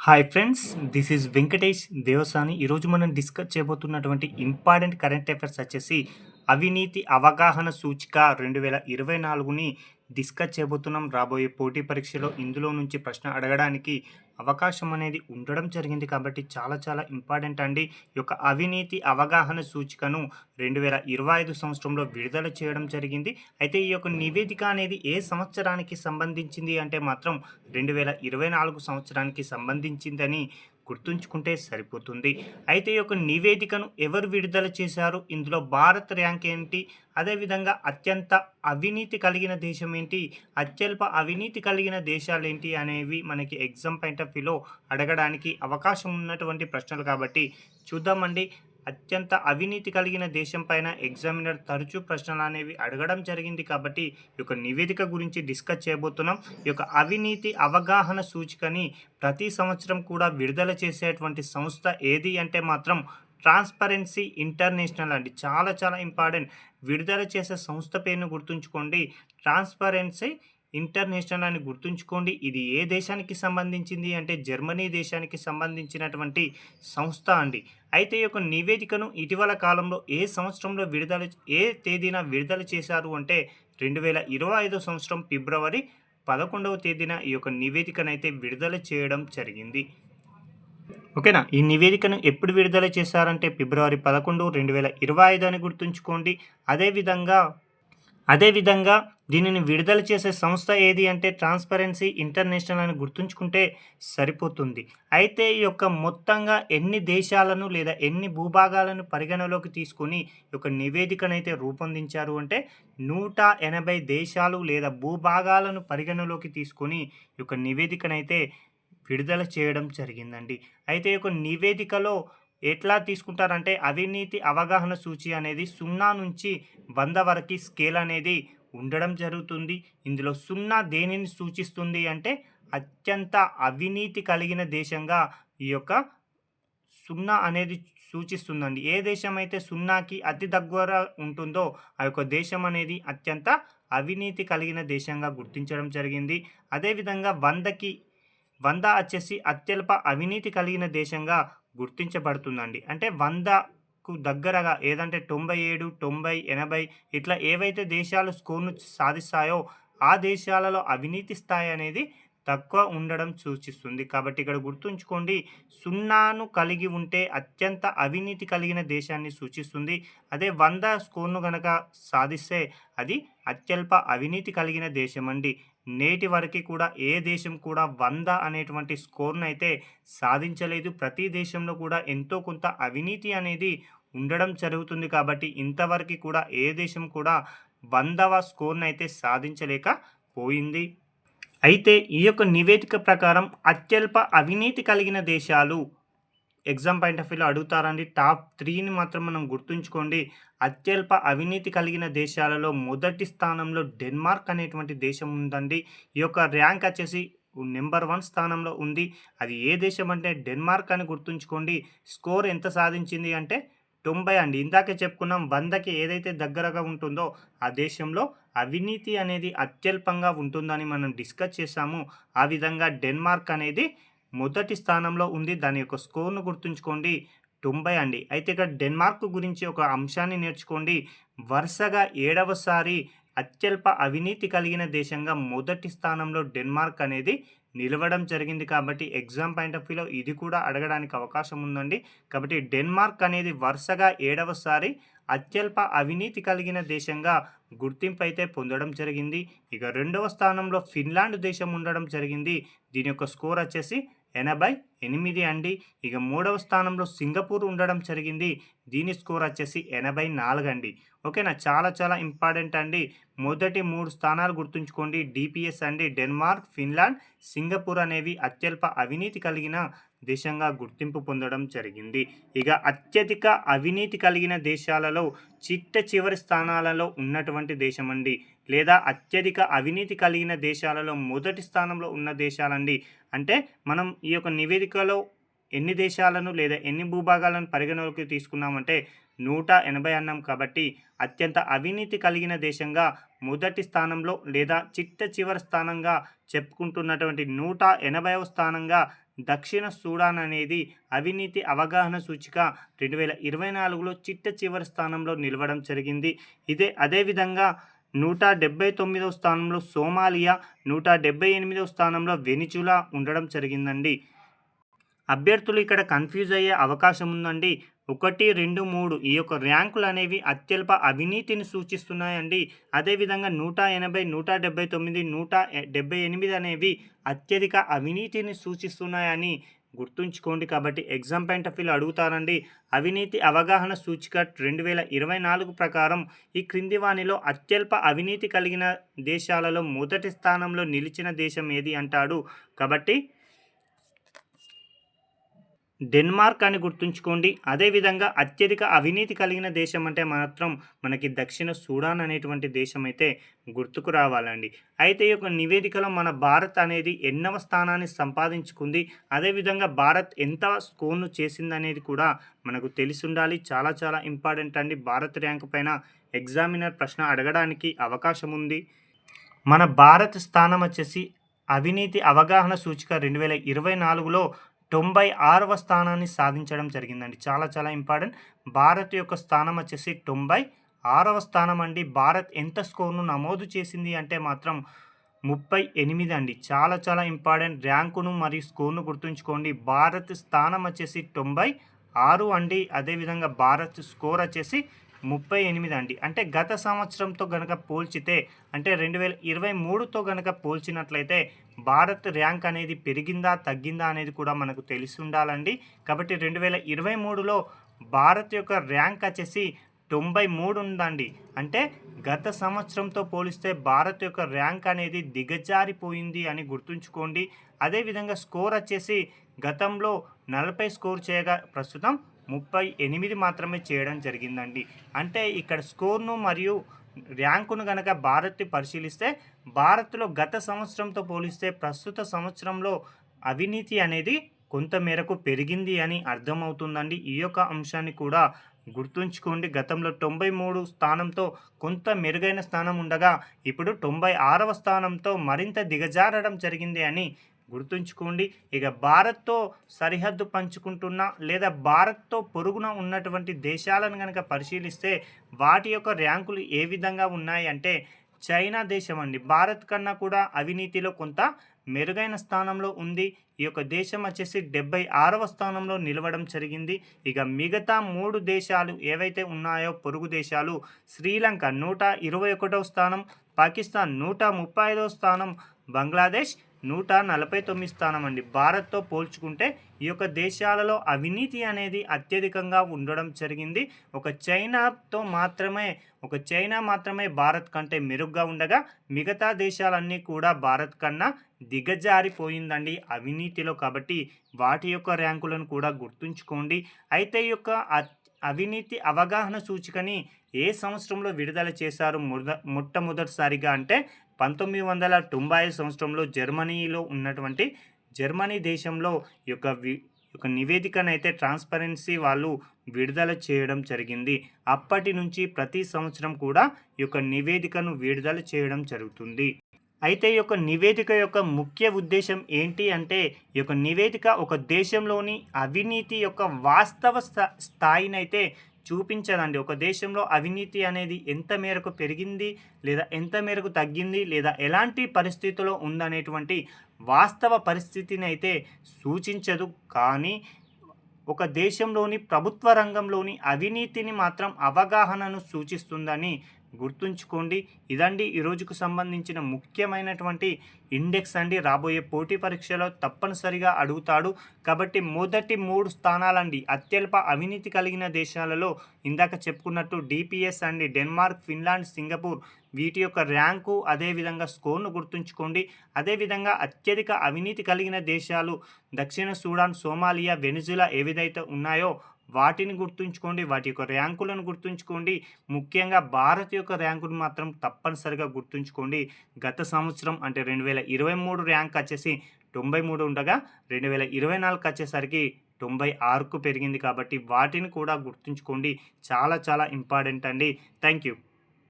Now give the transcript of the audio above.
Hi friends this is Venkatesh Devasani ఈరోజు మనం discuss చేయబోతున్నటువంటి ఇంపార్టెంట్ కరెంట్ అఫైర్స్ వచ్చేసి అవినీతి అవగాహన సూచిక రెండు వేల ఇరవై నాలుగుని డిస్కస్ చేయబోతున్నాం రాబోయే పోటీ పరీక్షలో ఇందులో నుంచి ప్రశ్న అడగడానికి అవకాశం అనేది ఉండడం జరిగింది కాబట్టి చాలా చాలా ఇంపార్టెంట్ అండి. ఈ యొక్క అవినీతి అవగాహన సూచికను రెండు వేల ఇరవై ఐదు సంవత్సరంలో విడుదల చేయడం జరిగింది. అయితే ఈ యొక్క నివేదిక అనేది ఏ సంవత్సరానికి సంబంధించింది అంటే మాత్రం రెండు వేల ఇరవై నాలుగు సంవత్సరానికి సంబంధించిందని గుర్తుంచుకుంటే సరిపోతుంది. అయితే ఈ యొక్క నివేదికను ఎవరు విడుదల చేశారు? ఇందులో భారత్ ర్యాంక్ ఏంటి? అదేవిధంగా అత్యంత అవినీతి కలిగిన దేశం ఏంటి? అత్యల్ప అవినీతి కలిగిన దేశాలు ఏంటి? అనేవి మనకి ఎగ్జామ్ పాయింట్ ఆఫ్ వ్యూలో అడగడానికి అవకాశం ఉన్నటువంటి ప్రశ్నలు కాబట్టి చూద్దామండి. అత్యంత అవినీతి కలిగిన దేశం పైన ఎగ్జామినర్ తరచూ ప్రశ్నలు అనేవి అడగడం జరిగింది కాబట్టి ఈ యొక్క నివేదిక గురించి డిస్కస్ చేయబోతున్నాం. ఈ యొక్క అవినీతి అవగాహన సూచికని ప్రతి సంవత్సరం కూడా విడుదల చేసేటువంటి సంస్థ ఏది అంటే మాత్రం ట్రాన్స్పరెన్సీ ఇంటర్నేషనల్ అండి. చాలా చాలా ఇంపార్టెంట్. విడుదల చేసే సంస్థ పేరును గుర్తుంచుకోండి. ట్రాన్స్పరెన్సీ ఇంటర్నేషనల్ అని గుర్తుంచుకోండి. ఇది ఏ దేశానికి సంబంధించింది అంటే జర్మనీ దేశానికి సంబంధించినటువంటి సంస్థ అండి. అయితే ఈ యొక్క నివేదికను ఇటీవల కాలంలో ఏ సంవత్సరంలో విడుదల ఏ తేదీన విడుదల చేశారు అంటే రెండు వేల ఇరవై ఐదో సంవత్సరం ఫిబ్రవరి పదకొండవ తేదీన ఈ యొక్క నివేదికను అయితే విడుదల చేయడం జరిగింది. ఓకేనా? ఈ నివేదికను ఎప్పుడు విడుదల చేశారంటే ఫిబ్రవరి పదకొండు రెండు వేల ఇరవై ఐదు అని గుర్తుంచుకోండి. అదేవిధంగా అదేవిధంగా దీనిని విడుదల చేసే సంస్థ ఏది అంటే ట్రాన్స్పరెన్సీ ఇంటర్నేషనల్ అని గుర్తుంచుకుంటే సరిపోతుంది. అయితే ఈ యొక్క మొత్తంగా ఎన్ని దేశాలను లేదా ఎన్ని భూభాగాలను పరిగణలోకి తీసుకొని ఈ యొక్క నివేదికనైతే రూపొందించారు అంటే నూట ఎనభై దేశాలు లేదా భూభాగాలను పరిగణలోకి తీసుకొని ఈ యొక్క నివేదికనైతే విడుదల చేయడం జరిగిందండి. అయితే ఈ యొక్క నివేదికలో ఎట్లా తీసుకుంటారంటే అవినీతి అవగాహన సూచి అనేది సున్నా నుంచి వంద వరకు స్కేల్ అనేది ఉండడం జరుగుతుంది. ఇందులో సున్నా దేనిని సూచిస్తుంది అంటే అత్యంత అవినీతి కలిగిన దేశంగా ఈ యొక్క సున్నా అనేది సూచిస్తుందండి. ఏ దేశం అయితే సున్నాకి అతి దగ్గర ఉంటుందో ఆ యొక్క దేశం అనేది అత్యంత అవినీతి కలిగిన దేశంగా గుర్తించడం జరిగింది. అదేవిధంగా వందకి వంద వచ్చేసి అత్యల్ప అవినీతి కలిగిన దేశంగా గుర్తించబడుతుందండి. అంటే వందకు దగ్గరగా ఏదంటే తొంభై ఏడు తొంభై ఎనభై ఇట్లా ఏవైతే దేశాలు స్కోర్ను సాధిస్తాయో ఆ దేశాలలో అవినీతి స్థాయి అనేది తక్కువ ఉండడం సూచిస్తుంది. కాబట్టి ఇక్కడ గుర్తుంచుకోండి సున్నాను కలిగి ఉంటే అత్యంత అవినీతి కలిగిన దేశాన్ని సూచిస్తుంది. అదే వంద స్కోర్ను కనుక సాధిస్తే అది అత్యల్ప అవినీతి కలిగిన దేశం అండి నేటి వరకు కూడా ఏ దేశం కూడా వంద అనేటువంటి స్కోర్ను అయితే సాధించలేదు. ప్రతి దేశంలో కూడా ఎంతో కొంత అవినీతి అనేది ఉండడం జరుగుతుంది కాబట్టి ఇంతవరకు కూడా ఏ దేశం కూడా వందవ స్కోర్ను అయితే సాధించలేకపోయింది అయితే ఈ యొక్క నివేదిక ప్రకారం అత్యల్ప అవినీతి కలిగిన దేశాలు ఎగ్జామ్ పాయింట్ ఆఫ్ వ్యూలో అడుగుతారండి. టాప్ త్రీని మాత్రం మనం గుర్తుంచుకోండి. అత్యల్ప అవినీతి కలిగిన దేశాలలో మొదటి స్థానంలో డెన్మార్క్ అనేటువంటి దేశం ఉందండి. ఈ యొక్క ర్యాంక్ వచ్చేసి నెంబర్ వన్ స్థానంలో ఉంది. అది ఏ దేశం అంటే డెన్మార్క్ అని గుర్తుంచుకోండి. స్కోర్ ఎంత సాధించింది అంటే తొంభై అండి. ఇందాకే చెప్పుకున్నాం వందకి ఏదైతే దగ్గరగా ఉంటుందో ఆ దేశంలో అవినీతి అనేది అత్యల్పంగా ఉంటుందని మనం డిస్కస్ చేసాము ఆ విధంగా డెన్మార్క్ అనేది మొదటి స్థానంలో ఉంది. దాని యొక్క స్కోర్ను గుర్తుంచుకోండి. తొంభై అండి. అయితే ఇక్కడ డెన్మార్క్ గురించి ఒక అంశాన్ని నేర్చుకోండి. వరుసగా ఏడవసారి అత్యల్ప అవినీతి కలిగిన దేశంగా మొదటి స్థానంలో డెన్మార్క్ అనేది నిలవడం జరిగింది. కాబట్టి ఎగ్జామ్ పాయింట్ ఆఫ్ వ్యూలో ఇది కూడా అడగడానికి అవకాశం ఉందండి. కాబట్టి డెన్మార్క్ అనేది వరుసగా ఏడవసారి అత్యల్ప అవినీతి కలిగిన దేశంగా గుర్తింపు అయితే పొందడం జరిగింది. ఇక రెండవ స్థానంలో ఫిన్లాండ్ దేశం ఉండడం జరిగింది. దీని యొక్క స్కోర్ వచ్చేసి ఎనభై ఎనిమిది అండి. ఇక మూడవ స్థానంలో సింగపూర్ ఉండడం జరిగింది. దీని స్కోర్ వచ్చేసి ఎనభై నాలుగు అండి. ఓకేనా? చాలా చాలా ఇంపార్టెంట్ అండి. మొదటి మూడు స్థానాలు గుర్తుంచుకోండి. డిపిఎస్ అండి. డెన్మార్క్ ఫిన్లాండ్ సింగపూర్ అనేవి అత్యల్ప అవినీతి కలిగిన దేశంగా గుర్తింపు పొందడం జరిగింది. ఇక అత్యధిక అవినీతి కలిగిన దేశాలలో చిట్ట చివరి స్థానాలలో ఉన్నటువంటి దేశం అండి లేదా అత్యధిక అవినీతి కలిగిన దేశాలలో మొదటి స్థానంలో ఉన్న దేశాలండి. అంటే మనం ఈ యొక్క నివేదికలో ఎన్ని దేశాలను లేదా ఎన్ని భూభాగాలను పరిగణలోకి తీసుకున్నామంటే నూట ఎనభై అన్నాం కాబట్టి అత్యంత అవినీతి కలిగిన దేశంగా మొదటి స్థానంలో లేదా చిట్ట చివరి స్థానంగా చెప్పుకుంటున్నటువంటి నూట ఎనభైవ స్థానంగా దక్షిణ సూడాన్ అనేది అవినీతి అవగాహన సూచిక రెండు వేల ఇరవై నాలుగులో చిట్ట చివరి స్థానంలో నిలవడం జరిగింది. ఇదే అదేవిధంగా నూట డెబ్బై తొమ్మిదవ స్థానంలో సోమాలియా నూట డెబ్బై ఎనిమిదవ స్థానంలో వెనిచులా ఉండడం జరిగిందండి. అభ్యర్థులు ఇక్కడ కన్ఫ్యూజ్ అయ్యే అవకాశం ఉందండి. ఒకటి రెండు మూడు ఈ యొక్క ర్యాంకులు అనేవి అత్యల్ప అవినీతిని సూచిస్తున్నాయండి. అదేవిధంగా నూట ఎనభై నూట డెబ్బై తొమ్మిది నూట డెబ్బై ఎనిమిది అనేవి అత్యధిక అవినీతిని సూచిస్తున్నాయని గుర్తుంచుకోండి. కాబట్టి ఎగ్జామ్ పాయింట్ ఆఫ్ వ్యూలో అడుగుతారండి అవినీతి అవగాహన సూచిక రెండు వేల ఇరవై నాలుగు ప్రకారం ఈ క్రింది వాణిలో అత్యల్ప అవినీతి కలిగిన దేశాలలో మొదటి స్థానంలో నిలిచిన దేశం ఏది అంటాడు? కాబట్టి డెన్మార్క్ అని గుర్తుంచుకోండి. అదేవిధంగా అత్యధిక అవినీతి కలిగిన దేశం అంటే మాత్రం మనకి దక్షిణ సూడాన్ అనేటువంటి దేశం అయితే గుర్తుకు రావాలండి. అయితే ఈ యొక్క నివేదికలో మన భారత్ అనేది ఎన్నవ స్థానాన్ని సంపాదించుకుంది. అదేవిధంగా భారత్ ఎంత స్కోర్ను చేసింది అనేది కూడా మనకు తెలిసి ఉండాలి చాలా చాలా ఇంపార్టెంట్ అండి. భారత్ ర్యాంక్ పైన ఎగ్జామినర్ ప్రశ్న అడగడానికి అవకాశం ఉంది మన భారత్ స్థానం వచ్చేసి అవినీతి అవగాహన సూచిక రెండు వేల ఇరవై నాలుగులో తొంభై ఆరవ స్థానాన్ని సాధించడం జరిగిందండి. చాలా చాలా ఇంపార్టెంట్. భారత్ యొక్క స్థానం వచ్చేసి తొంభై ఆరవ స్థానం అండి. భారత్ ఎంత స్కోర్ను నమోదు చేసింది అంటే మాత్రం ముప్పై ఎనిమిది అండి. చాలా చాలా ఇంపార్టెంట్. ర్యాంకును మరియు స్కోర్ను గుర్తుంచుకోండి. భారత్ స్థానం వచ్చేసి తొంభై ఆరు అండి. అదేవిధంగా భారత్ స్కోర్ వచ్చేసి ముప్పై ఎనిమిది అండి. అంటే గత సంవత్సరంతో గనక పోల్చితే అంటే రెండు వేల ఇరవై మూడుతో గనక పోల్చినట్లయితే భారత్ ర్యాంక్ అనేది పెరిగిందా తగ్గిందా అనేది కూడా మనకు తెలిసి ఉండాలండి. కాబట్టి రెండు వేల ఇరవై మూడులో భారత్ యొక్క ర్యాంక్ వచ్చేసి తొంభై మూడు ఉందండి. అంటే గత సంవత్సరంతో పోలిస్తే భారత్ యొక్క ర్యాంక్ అనేది దిగజారిపోయింది అని గుర్తుంచుకోండి. అదేవిధంగా స్కోర్ వచ్చేసి గతంలో నలభై స్కోర్ చేయగా ప్రస్తుతం ముప్పై ఎనిమిది మాత్రమే చేయడం జరిగిందండి. అంటే ఇక్కడ స్కోర్ను మరియు ర్యాంకును కనుక భారత్ పరిశీలిస్తే భారత్లో గత సంవత్సరంతో పోలిస్తే ప్రస్తుత సంవత్సరంలో అవినీతి అనేది కొంత మేరకు పెరిగింది అని అర్థమవుతుందండి. ఈ యొక్క అంశాన్ని కూడా గుర్తుంచుకోండి. గతంలో తొంభై మూడు స్థానంతో కొంత మెరుగైన స్థానం ఉండగా ఇప్పుడు తొంభై ఆరవ స్థానంతో మరింత దిగజారడం జరిగింది అని గుర్తుంచుకోండి ఇక భారత్తో సరిహద్దు పంచుకుంటున్న లేదా భారత్తో పొరుగున ఉన్నటువంటి దేశాలను కనుక పరిశీలిస్తే వాటి యొక్క ర్యాంకులు ఏ విధంగా ఉన్నాయి అంటే చైనా దేశం అండి. భారత్ కన్నా కూడా అవినీతిలో కొంత మెరుగైన స్థానంలో ఉంది. ఈ యొక్క దేశం వచ్చేసి డెబ్బై ఆరవ స్థానంలో నిలవడం జరిగింది. ఇక మిగతా మూడు దేశాలు ఏవైతే ఉన్నాయో పొరుగు దేశాలు శ్రీలంక నూట ఇరవై ఒకటవ స్థానం పాకిస్తాన్ నూట ముప్పై ఐదవ స్థానం బంగ్లాదేశ్ నూట నలభై తొమ్మిది స్థానం అండి. భారత్తో పోల్చుకుంటే ఈ యొక్క దేశాలలో అవినీతి అనేది అత్యధికంగా ఉండడం జరిగింది. ఒక చైనాతో మాత్రమే ఒక చైనా మాత్రమే భారత్ కంటే మెరుగ్గా ఉండగా మిగతా దేశాలన్నీ కూడా భారత్ కన్నా దిగజారిపోయిందండి అవినీతిలో. కాబట్టి వాటి యొక్క ర్యాంకులను కూడా గుర్తుంచుకోండి. అయితే ఈ యొక్క అవినీతి అవగాహన సూచికని ఏ సంవత్సరంలో విడుదల చేశారు మొద మొట్టమొదటిసారిగా అంటే పంతొమ్మిది వందల తొంభై ఐదు సంవత్సరంలో జర్మనీలో ఉన్నటువంటి జర్మనీ దేశంలో యొక్క వి ఒక నివేదికనైతే ట్రాన్స్పరెన్సీ వాళ్ళు విడుదల చేయడం జరిగింది. అప్పటి నుంచి ప్రతి సంవత్సరం కూడా ఈ యొక్క నివేదికను విడుదల చేయడం జరుగుతుంది. అయితే ఈ యొక్క నివేదిక యొక్క ముఖ్య ఉద్దేశం ఏంటి అంటే ఈ యొక్క నివేదిక ఒక దేశంలోని అవినీతి యొక్క వాస్తవ స్థాయినైతే చూపించదండి. ఒక దేశంలో అవినీతి అనేది ఎంత మేరకు పెరిగింది లేదా ఎంత మేరకు తగ్గింది లేదా ఎలాంటి పరిస్థితిలో ఉందనేటువంటి వాస్తవ పరిస్థితిని అయితే సూచించదు. కానీ ఒక దేశంలోని ప్రభుత్వ రంగంలోని అవినీతిని మాత్రం అవగాహనను సూచిస్తుందని గుర్తుంచుకోండి. ఇదండి ఈ రోజుకు సంబంధించిన ముఖ్యమైనటువంటి ఇండెక్స్ అండి. రాబోయే పోటీ పరీక్షలో తప్పనిసరిగా అడుగుతాడు. కాబట్టి మొదటి మూడు స్థానాలండి. అత్యల్ప అవినీతి కలిగిన దేశాలలో ఇందాక చెప్పుకున్నట్టు డిపిఎస్ అండి డెన్మార్క్ ఫిన్లాండ్ సింగపూర్. వీటి యొక్క ర్యాంకు అదేవిధంగా స్కోర్ను గుర్తుంచుకోండి. అదేవిధంగా అత్యధిక అవినీతి కలిగిన దేశాలు దక్షిణ సూడాన్ సోమాలియా వెనిజులా ఏవిధైతే ఉన్నాయో వాటిని గుర్తుంచుకోండి వాటి యొక్క ర్యాంకులను గుర్తుంచుకోండి. ముఖ్యంగా భారత్ యొక్క ర్యాంకును మాత్రం తప్పనిసరిగా గుర్తుంచుకోండి. గత సంవత్సరం అంటే రెండు వేల ఇరవై మూడు ర్యాంక్ వచ్చేసి తొంభై మూడు ఉండగా రెండు వేల ఇరవై నాలుగు వచ్చేసరికి తొంభై ఆరుకు పెరిగింది కాబట్టి వాటిని కూడా గుర్తుంచుకోండి. చాలా చాలా ఇంపార్టెంట్ అండి. Thank you.